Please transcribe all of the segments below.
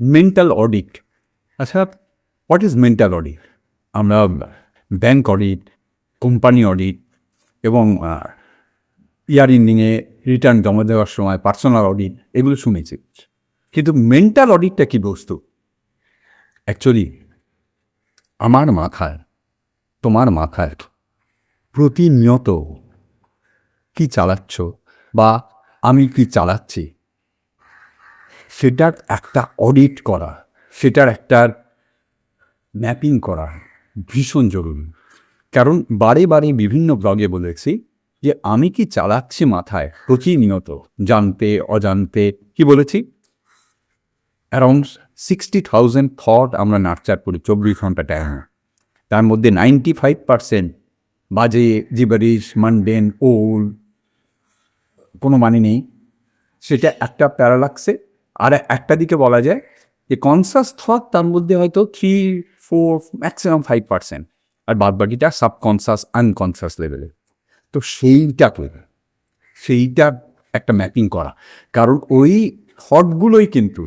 Mental audit আচ্ছা। What is mental audit আমরা bank audit company audit এবং year এন্ডিংয়ে return জমা দেওয়ার সময় পার্সোনাল অডিট এগুলো শুনেছি। কিন্তু মেন্টাল অডিটটা কি বস্তু? অ্যাকচুয়ালি আমার মাথায় তোমার মাথায় প্রতিনিয়ত কি চালাচ্ছ বা আমি কি চালাচ্ছি সেটার একটা অডিট করা, সেটার একটা ম্যাপিং করা ভীষণ জরুরি। কারণ বারে বারে বিভিন্ন ব্লগে বলেছি যে, আমি কি চালাচ্ছি মাথায় প্রতিনিয়ত জানতে, অজান্তে? কি বলেছি? অ্যারাউন্ড সিক্সটি থাউজেন্ড থট আমরা নার্চার করি চব্বিশ ঘণ্টা টাইম তার মধ্যে নাইনটি ফাইভ পার্সেন্ট বাজে জিবারিশ মানডেন ওল কোনো মানে নেই। সেটা একটা প্যারালাক্সে আর একটা দিকে বলা যায় যে কনসাস থট তার মধ্যে হয়তো three four maximum five percent আর বাদ বাকিটা সাবকনসাস আনকনসাস লেভেলে তো সেইটা করে সেইটা একটা ম্যাপিং করা। কারণ ওই থটগুলোই কিন্তু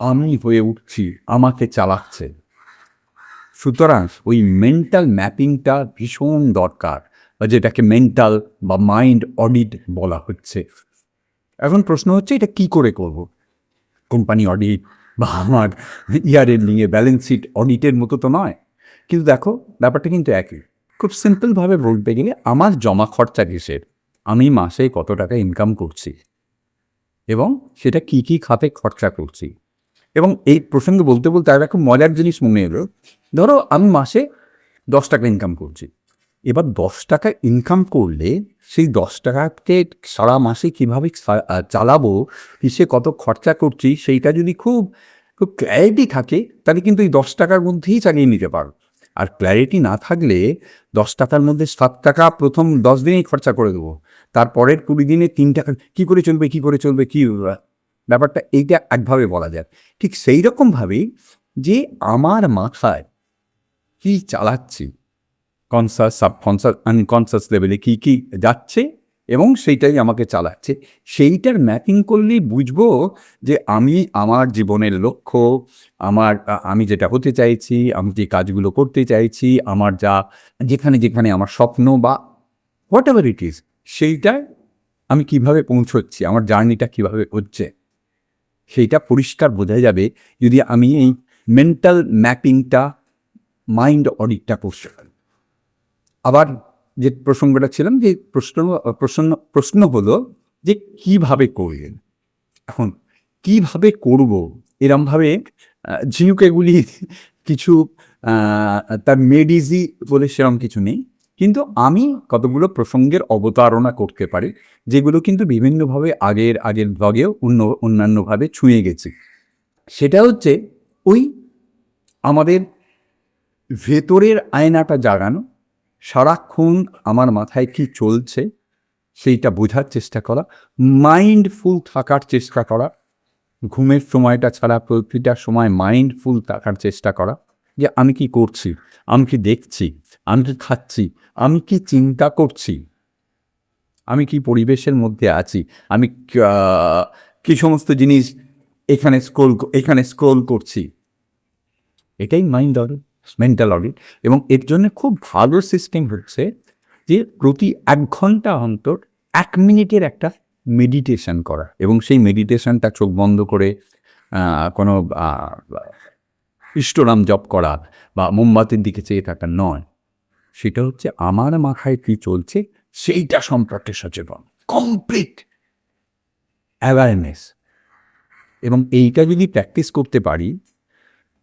আমি হয়ে উঠছি, আমাকে চালাচ্ছে। সুতরাং ওই মেন্টাল ম্যাপিংটা ভীষণ দরকার, বা যেটাকে মেন্টাল বা মাইন্ড অডিট বলা হচ্ছে। এখন প্রশ্ন হচ্ছে, এটা কি করে করব? কোম্পানি অডিট বা আমার ইয়ার এন্ডিংয়ে ব্যালেন্স শিট অডিটের মতো তো নয়। কিন্তু দেখো, ব্যাপারটা কিন্তু একই। খুব সিম্পলভাবে বলতে গেলে আমার জমা খরচা কিসের আমি মাসে কত টাকা ইনকাম করছি এবং সেটা কি কি খাতে খরচা করছি। এবং এই প্রসঙ্গে বলতে বলতে আর একটা মজার জিনিস মনে এলো। ধরো আমি মাসে দশ টাকা ইনকাম করছি। এবার দশ টাকা ইনকাম করলে সেই দশ টাকাকে সারা মাসে কীভাবে চালাবো, কিসে কত খরচা করছি, সেইটা যদি খুব খুব ক্ল্যারিটি থাকে, তাহলে কিন্তু এই দশ টাকার মধ্যেই চালিয়ে নিতে পারো। আর ক্ল্যারিটি না থাকলে দশ টাকার মধ্যে সাত টাকা প্রথম দশ দিনেই খরচা করে দেবো। তারপরের কুড়ি দিনে তিন টাকা, কী করে চলবে, কী করে চলবে, কী ব্যাপারটা এইটা একভাবে বলা যায়। ঠিক সেই রকমভাবেই যে আমার মাথায় কী চালাচ্ছি কনসাস সাবকনসাস আনকনসাস লেভেলে কী কী যাচ্ছে এবং সেইটাই আমাকে চালাচ্ছে। সেইটার ম্যাপিং করলেই বুঝব যে আমি আমার জীবনের লক্ষ্য, আমার আমি যেটা হতে চাইছি, আমি যে কাজগুলো করতে চাইছি, আমার যা, যেখানে যেখানে আমার স্বপ্ন বা হোয়াট এভার ইট ইজ সেইটায় আমি কীভাবে পৌঁছচ্ছি, আমার জার্নিটা কীভাবে হচ্ছে, সেইটা পরিষ্কার বোঝা যাবে যদি আমি এই মেন্টাল ম্যাপিংটা মাইন্ড অডিটটা করতে পারি। আবার যে প্রসঙ্গটা ছিলাম যে প্রশ্ন প্রশ্ন প্রশ্ন হলো যে কীভাবে করবেন এখন কীভাবে করব? এরমভাবে ঝিনুকেগুলি কিছু তার মেডিজি বলে সেরকম কিছু নেই। কিন্তু আমি কতগুলো প্রসঙ্গের অবতারণা করতে পারি, যেগুলো কিন্তু বিভিন্নভাবে আগের আগের ব্লগেও অন্য, অন্যান্যভাবে ছুঁয়ে গেছি। সেটা হচ্ছে ওই আমাদের ভেতরের আয়নাটা জাগানো সারাক্ষণ আমার মাথায় কি চলছে, সেইটা বোঝার চেষ্টা করা মাইন্ডফুল থাকার চেষ্টা করা, ঘুমের সময়টা ছাড়া প্রতিটা সময় মাইন্ডফুল থাকার চেষ্টা করা, যে আমি কি করছি, আমি কি দেখছি, আমি কি খাচ্ছি, আমি কি চিন্তা করছি, আমি কি পরিবেশের মধ্যে আছি, আমি কি সমস্ত জিনিস এখানে স্ক্রোল এখানে স্ক্রোল করছি, এটাই মাইন্ড অডিট মেন্টাল অডিট এবং এর জন্য খুব ভালো সিস্টেম হচ্ছে যে প্রতি এক ঘণ্টা অন্তর এক মিনিটের একটা মেডিটেশন করা এবং সেই মেডিটেশনটা চোখ বন্ধ করে কোনো আহ, ইষ্টনাম জপ করা বা মোমবাতির দিকে চেয়ে থাকা নয়। সেটা হচ্ছে আমার মাথায় কী চলছে সেইটা সম্পর্কে সচেতন কমপ্লিট অ্যাওয়ারনেস এবং এইটা যদি প্র্যাকটিস করতে পারি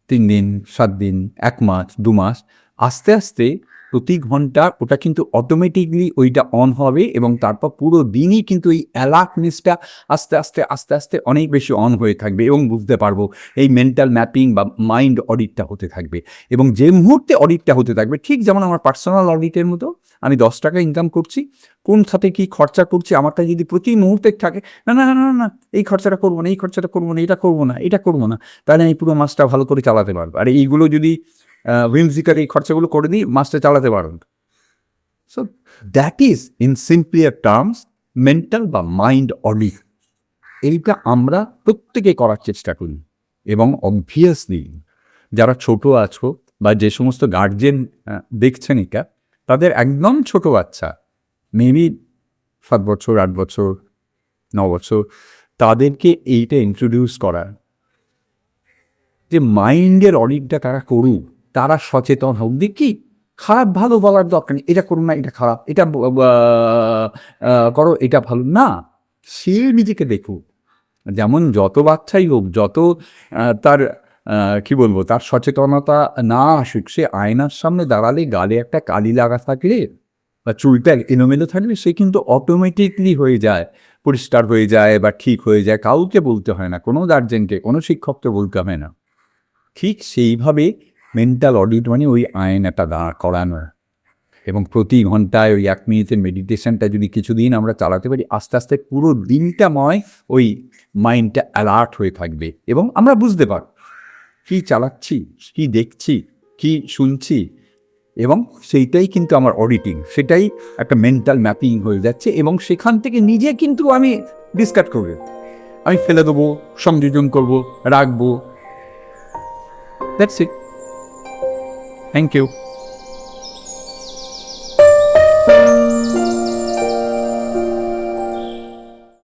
তিন দিন সাত দিন এক মাস দু মাস আস্তে আস্তে প্রতি ঘণ্টা ওটা কিন্তু অটোমেটিকলি ওইটা অন হবে এবং তারপর পুরো দিনই কিন্তু এই অ্যালার্টনেসটা আস্তে আস্তে আস্তে আস্তে অনেক বেশি অন হয়ে থাকবে এবং বুঝতে পারব এই মেন্টাল ম্যাপিং বা মাইন্ড অডিটটা হতে থাকবে এবং যে মুহূর্তে অডিটটা হতে থাকবে ঠিক যেমন আমার পার্সোনাল অডিটের মতো আমি দশ টাকা ইনকাম করছি, কোন সাথে কি খরচা করছি আমারটা যদি প্রতি মুহূর্তে থাকে না না না না, এই খরচাটা করব না, এই খরচাটা করব না, এটা করব না, এটা করব না, তাহলে আমি পুরো মাসটা ভালো করে চালাতে পারব। আর এইগুলো যদি উইমজিকার এই খরচাগুলো করে দিই মাসটা চালাতে পারব so that is in simplier terms mental বা মাইন্ড অডিট এইটা আমরা প্রত্যেকে করার চেষ্টা করি এবং অবভিয়াসলি যারা ছোট আছো বা যে সমস্ত গার্জেন দেখছেন এটা, তাদের একদম ছোট বাচ্চা মেবি সাত বছর, আট বছর, ন বছর, তাদেরকে এইটা ইন্ট্রোডিউস করা যে মাইন্ডের অডিটটা তারা করুক। তারা সচেতন হোক। দেখি খারাপ ভালো বলার দরকার নেই। এটা করুন না, এটা খারাপ। এটা করো, এটা ভালো। না, সে নিজেকে দেখুক। যেমন যত বাচ্চাই হোক, যত তার কি বলব, তার সচেতনতা না আসুক, সে আয়নার সামনে দাঁড়ালে গালে একটা কালি লাগা থাকলে বা চুলটা এলোমেলো থাকলে সে কিন্তু অটোমেটিকলি হয়ে যায়, পরিষ্কার হয়ে যায় বা ঠিক হয়ে যায়। কাউকে বলতে হয় না, কোনো গার্জেনকে কোনো শিক্ষককে বলতে হয় না। ঠিক সেইভাবে মেন্টাল অডিট মানে ওই আইন আয়নাটা দাঁড় করানো এবং প্রতি ঘন্টায় ওই এক মিনিটের মেডিটেশনটা যদি কিছুদিন আমরা চালাতে পারি, আস্তে আস্তে পুরো দিনটা ময় ওই মাইন্ডটা অ্যালার্ট হয়ে থাকবে। এবং আমরা বুঝতে পারব কী চালাচ্ছি, কী দেখছি, কী শুনছি। এবং সেইটাই কিন্তু আমার অডিটিং সেটাই একটা মেন্টাল ম্যাপিং হয়ে যাচ্ছে এবং সেখান থেকে নিজে কিন্তু আমি ডিসকাট করব। আমি ফেলে দেবো, সংযোজন করব, রাখব। That's it Thank you.